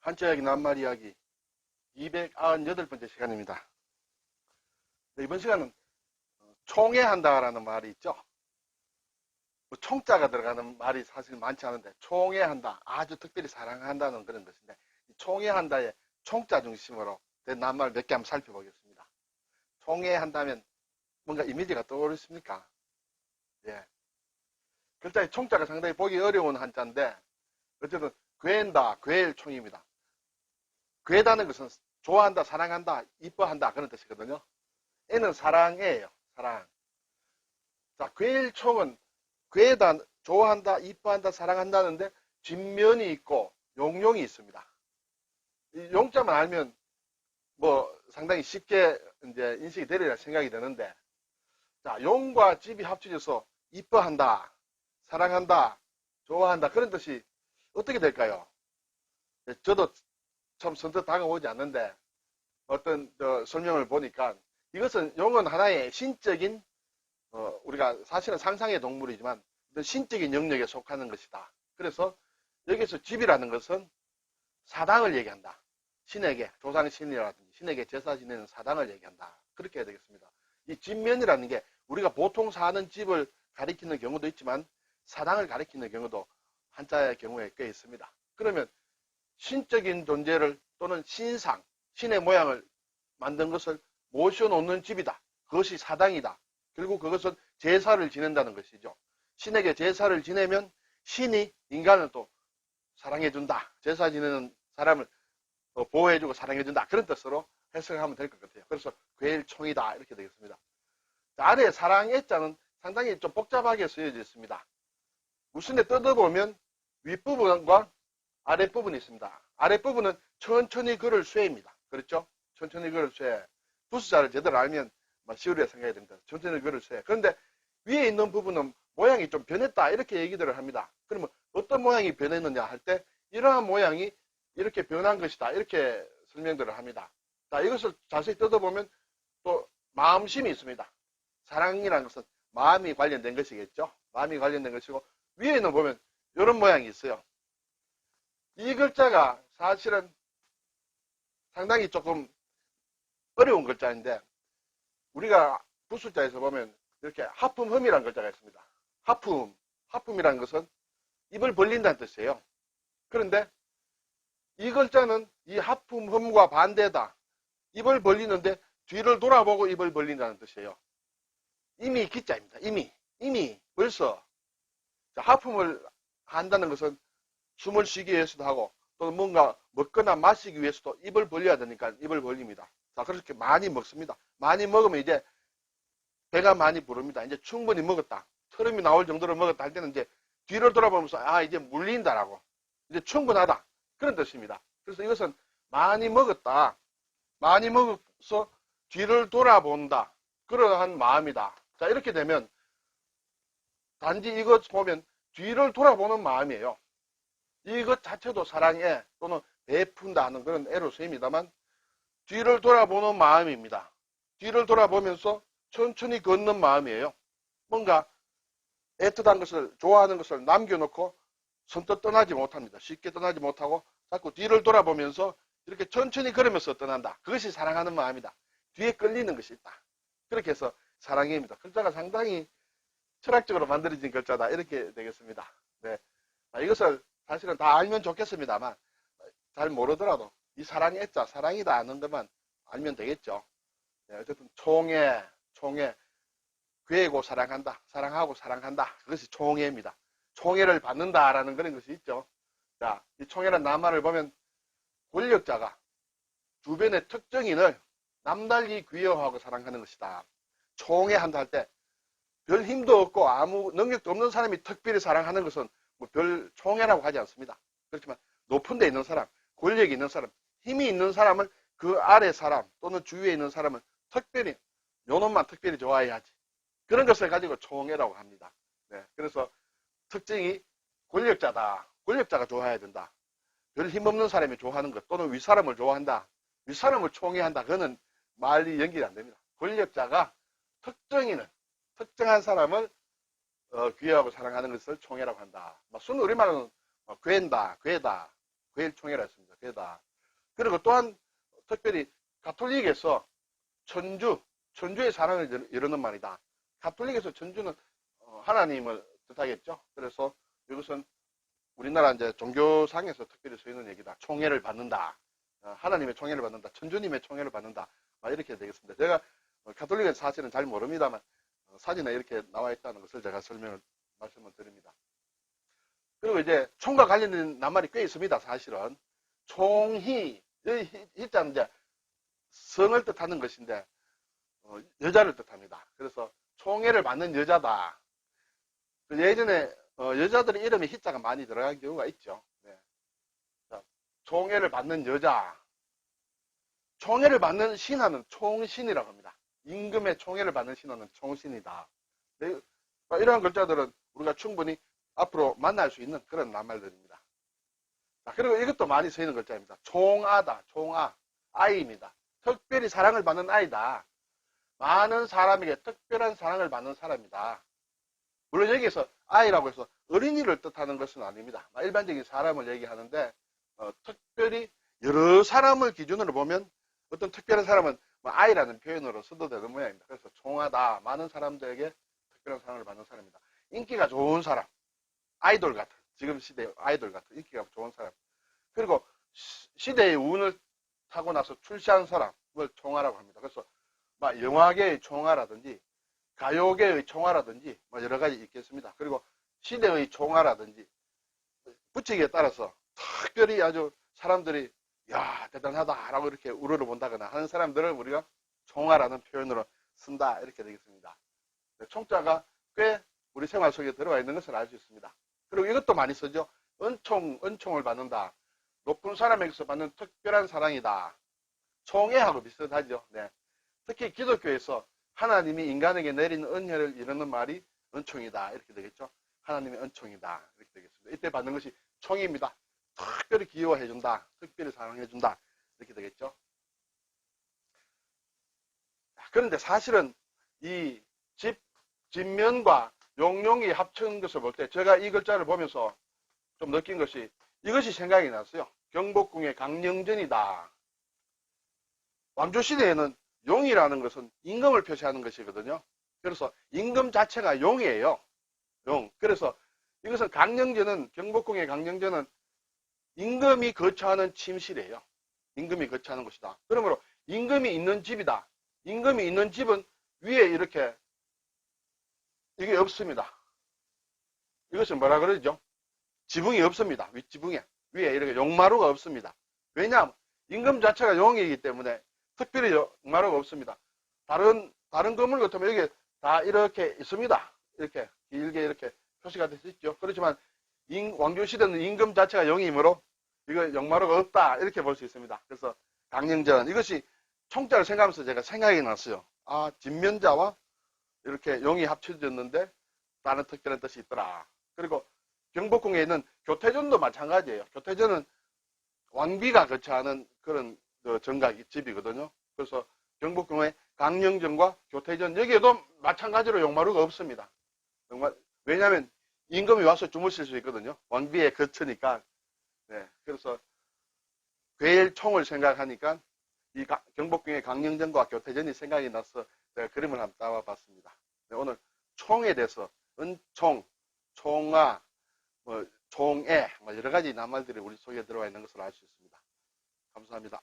한자역이 낱말 이야기 298번째 시간입니다. 네, 이번 시간은 어, 총애한다라는 말이 있죠. 뭐 총자가 들어가는 말이 사실 많지 않은데 총애한다, 아주 특별히 사랑한다는 그런 것인데 이 총애한다의 총자 중심으로 된 낱말 몇 개 한번 살펴보겠습니다. 총애한다면 뭔가 이미지가 떠오르십니까? 예. 글자의 총자가 상당히 보기 어려운 한자인데 어쨌든 괴한다, 괴일 총입니다. 괴다는 것은 좋아한다, 사랑한다, 이뻐한다 그런 뜻이거든요. 애는 사랑이에요. 사랑. 자, 괴일총은 괴다, 좋아한다, 이뻐한다, 사랑한다는데 뒷면이 있고 용용이 있습니다. 이 용자만 알면 뭐 상당히 쉽게 이제 인식이 되리라 생각이 되는데 자, 용과 집이 합쳐져서 이뻐한다, 사랑한다, 좋아한다 그런 뜻이 어떻게 될까요? 예, 저도 참 선뜻 다가오지 않는데 어떤 저 설명을 보니까 이것은 용은 하나의 신적인 어, 우리가 사실은 상상의 동물이지만 신적인 영역에 속하는 것이다. 그래서 여기서 집이라는 것은 사당을 얘기한다. 신에게 조상 신이라든지 신에게 제사 지내는 사당을 얘기한다. 그렇게 해야 되겠습니다. 이 집면이라는 게 우리가 보통 사는 집을 가리키는 경우도 있지만 사당을 가리키는 경우도 한자의 경우에 꽤 있습니다. 그러면 신적인 존재를 또는 신상, 신의 모양을 만든 것을 모셔놓는 집이다. 그것이 사당이다. 결국 그것은 제사를 지낸다는 것이죠. 신에게 제사를 지내면 신이 인간을 또 사랑해준다. 제사 지내는 사람을 어, 보호해주고 사랑해준다. 그런 뜻으로 해석하면 될 것 같아요. 그래서 괴일총이다. 이렇게 되겠습니다. 자, 아래 사랑의 자는 상당히 좀 복잡하게 쓰여져 있습니다. 무슨에 뜯어보면 윗부분과 아랫부분이 있습니다. 아랫부분은 천천히 걸을 쇠입니다. 그렇죠? 천천히 걸을 쇠. 부수자를 제대로 알면 시우리에 생각해야 됩니다. 천천히 걸을 쇠. 그런데 위에 있는 부분은 모양이 좀 변했다. 이렇게 얘기들을 합니다. 그러면 어떤 모양이 변했느냐 할 때 이러한 모양이 이렇게 변한 것이다. 이렇게 설명들을 합니다. 자, 이것을 자세히 뜯어보면 또 마음심이 있습니다. 사랑이라는 것은 마음이 관련된 것이겠죠. 마음이 관련된 것이고 위에는 보면 이런 모양이 있어요. 이 글자가 사실은 상당히 조금 어려운 글자인데 우리가 부수자에서 보면 이렇게 하품흠이라는 글자가 있습니다. 하품, 하품이라는 것은 입을 벌린다는 뜻이에요. 그런데 이 글자는 이 하품흠과 반대다. 입을 벌리는데 뒤를 돌아보고 입을 벌린다는 뜻이에요. 이미 기자입니다. 이미, 이미 벌써 자, 하품을 한다는 것은 숨을 쉬기 위해서도 하고 또 뭔가 먹거나 마시기 위해서도 입을 벌려야 되니까 입을 벌립니다. 자, 그렇게 많이 먹습니다. 많이 먹으면 이제 배가 많이 부릅니다. 이제 충분히 먹었다. 트름이 나올 정도로 먹었다 할 때는 이제 뒤를 돌아보면서 아, 이제 물린다라고. 이제 충분하다. 그런 뜻입니다. 그래서 이것은 많이 먹었다. 많이 먹어서 뒤를 돌아본다. 그러한 마음이다. 자, 이렇게 되면 단지 이것 보면 뒤를 돌아보는 마음이에요. 이것 자체도 사랑에 또는 베푼다 하는 그런 애로 쓰입니다만 뒤를 돌아보는 마음입니다. 뒤를 돌아보면서 천천히 걷는 마음이에요. 뭔가 애틋한 것을 좋아하는 것을 남겨놓고 선뜻 떠나지 못합니다. 쉽게 떠나지 못하고 자꾸 뒤를 돌아보면서 이렇게 천천히 걸으면서 떠난다. 그것이 사랑하는 마음이다. 뒤에 끌리는 것이 있다. 그렇게 해서 사랑입니다. 글자가 상당히 철학적으로 만들어진 글자다. 이렇게 되겠습니다. 네. 아, 이것을 사실은 다 알면 좋겠습니다만 잘 모르더라도 이 사랑이 애자 사랑이다 아는 것만 알면 되겠죠. 네, 어쨌든 총애, 총애, 괴고 사랑한다, 사랑하고 사랑한다. 그것이 총애입니다. 총애를 받는다라는 그런 것이 있죠. 자, 이 총애란 낱말을 보면 권력자가 주변의 특정인을 남달리 귀여워하고 사랑하는 것이다. 총애한다 할 때 별 힘도 없고 아무 능력도 없는 사람이 특별히 사랑하는 것은 뭐 별 총애라고 하지 않습니다. 그렇지만 높은 데 있는 사람, 권력이 있는 사람, 힘이 있는 사람을 그 아래 사람 또는 주위에 있는 사람은 특별히 요놈만 특별히 좋아해야지. 그런 것을 가지고 총애라고 합니다. 네, 그래서 특징이 권력자다. 권력자가 좋아해야 된다. 별 힘없는 사람이 좋아하는 것 또는 윗사람을 좋아한다. 윗사람을 총애한다. 그거는 말이 연결이 안 됩니다. 권력자가 특정인은 특정한 사람을 어, 귀여워하고 사랑하는 것을 총애라고 한다. 뭐순 우리말은 뭐, 괴다, 괴다, 괴일 총회라 했습니다. 괴다. 그리고 또한 특별히 가톨릭에서 천주, 천주의 사랑을 이루는 말이다. 가톨릭에서 천주는 어, 하나님을 뜻하겠죠. 그래서 이것은 우리나라 이제 종교상에서 특별히 쓰이는 얘기다. 총애를 받는다. 어, 하나님의 총애를 받는다. 천주님의 총애를 받는다. 막 이렇게 되겠습니다. 제가 어, 가톨릭은 사실은 잘 모릅니다만 어, 사진에 이렇게 나와 있다는 것을 제가 설명을 말씀을 드립니다. 그리고 이제 총과 관련된 낱말이 꽤 있습니다. 사실은 총희 이 희- 희자는 이제 성을 뜻하는 것인데 어, 여자를 뜻합니다. 그래서 총애를 받는 여자다. 그 예전에 어, 여자들의 이름에 희자가 많이 들어간 경우가 있죠. 네. 자, 총애를 받는 여자. 총애를 받는 신하는 총신이라고 합니다. 임금의 총애를 받는 신하는 총신이다. 네, 이러한 글자들은 우리가 충분히 앞으로 만날 수 있는 그런 낱말들입니다. 자, 그리고 이것도 많이 쓰이는 글자입니다. 총아다, 총아. 아이입니다. 특별히 사랑을 받는 아이다. 많은 사람에게 특별한 사랑을 받는 사람이다. 물론 여기에서 아이라고 해서 어린이를 뜻하는 것은 아닙니다. 일반적인 사람을 얘기하는데 어, 특별히 여러 사람을 기준으로 보면 어떤 특별한 사람은 뭐 아이라는 표현으로 써도 되는 모양입니다. 그래서 총하다 많은 사람들에게 특별한 사랑을 받는 사람이다. 인기가 좋은 사람, 아이돌 같은 지금 시대 아이돌 같은 인기가 좋은 사람 그리고 시- 시대의 운을 타고 나서 출시한 사람을 총하라고 합니다. 그래서 막 영화계의 총하라든지 가요계의 총화라든지 뭐 여러 가지 있겠습니다. 그리고 시대의 총화라든지 붙이기에 따라서 특별히 아주 사람들이 야 대단하다라고 이렇게 우러러 본다거나 하는 사람들을 우리가 총화라는 표현으로 쓴다 이렇게 되겠습니다. 네, 총자가 꽤 우리 생활 속에 들어와 있는 것을 알 수 있습니다. 그리고 이것도 많이 쓰죠. 은총, 은총을 받는다. 높은 사람에게서 받는 특별한 사랑이다. 총애하고 비슷하죠. 네. 특히 기독교에서 하나님이 인간에게 내린 은혜를 이루는 말이 은총이다. 이렇게 되겠죠. 하나님의 은총이다. 이렇게 되겠습니다. 이때 받는 것이 총입니다. 특별히 기여해준다. 특별히 사랑해준다. 이렇게 되겠죠. 그런데 사실은 이 집, 집면과 용용이 합친 것을 볼 때 제가 이 글자를 보면서 좀 느낀 것이 이것이 생각이 났어요. 경복궁의 강령전이다. 왕조시대에는 용이라는 것은 임금을 표시하는 것이거든요. 그래서 임금 자체가 용이에요. 용. 그래서 이것은 강령전은 경복궁의 강령전은 임금이 거처하는 침실이에요. 임금이 거처하는 곳이다. 그러므로 임금이 있는 집이다. 임금이 있는 집은 위에 이렇게 이게 없습니다. 이것은 뭐라 그러죠? 지붕이 없습니다. 윗지붕에. 위에 이렇게 용마루가 없습니다. 왜냐하면 임금 자체가 용이기 때문에 특별히 용마루가 없습니다. 다른 다른 건물 같으면 여기 다 이렇게 있습니다. 이렇게 길게 이렇게 표시가 되어 있죠. 그렇지만 임- 왕조 시대는 임금 자체가 영이므로 이거 용마루가 없다 이렇게 볼 수 있습니다. 그래서 강령전 이것이 총자를 생각하면서 제가 생각이 났어요. 아 진면자와 이렇게 용이 합쳐졌는데 다른 특별한 뜻이 있더라. 그리고 경복궁에 있는 교태전도 마찬가지예요. 교태전은 왕비가 거처하는 그런 그 정각 집이거든요. 그래서 경복궁에 강령전과 교태전 여기에도 마찬가지로 용마루가 없습니다. 왜냐하면 임금이 와서 주무실 수 있거든요. 왕비의 거처니까. 네, 그래서 괴일총을 생각하니까 이 가- 경복궁의 강령전과 교태전이 생각이 나서 제가 그림을 한번 따와봤습니다. 네, 오늘 총에 대해서 은총, 총아, 뭐 총애, 뭐 여러 가지 낱말들이 우리 속에 들어와 있는 것을 알 수 있습니다. 감사합니다.